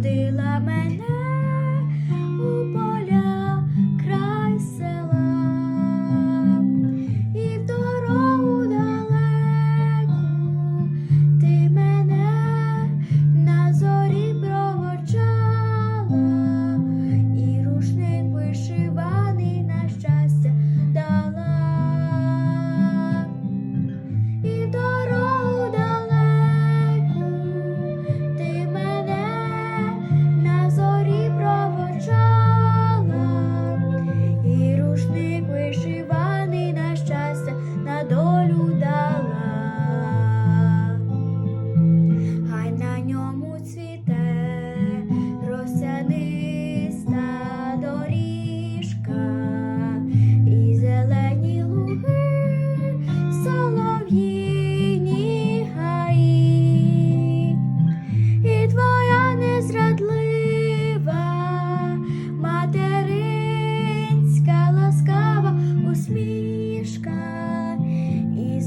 Народила мене.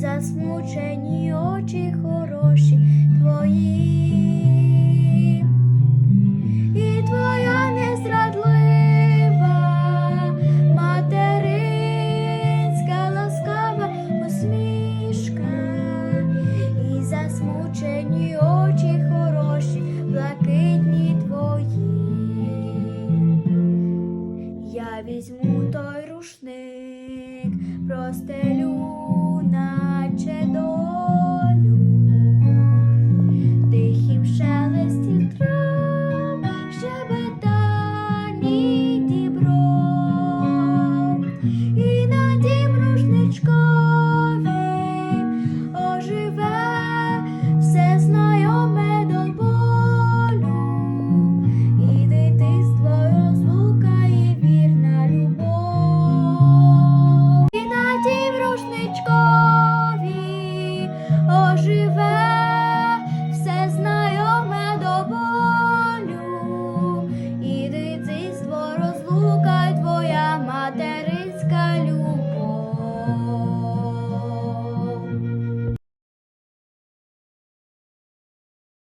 засмучені очі хороші твої, і твоя незрадлива материнська ласкава усмішка, і засмучені очі хороші, блакитні твої. Я візьму той рушник. Простелю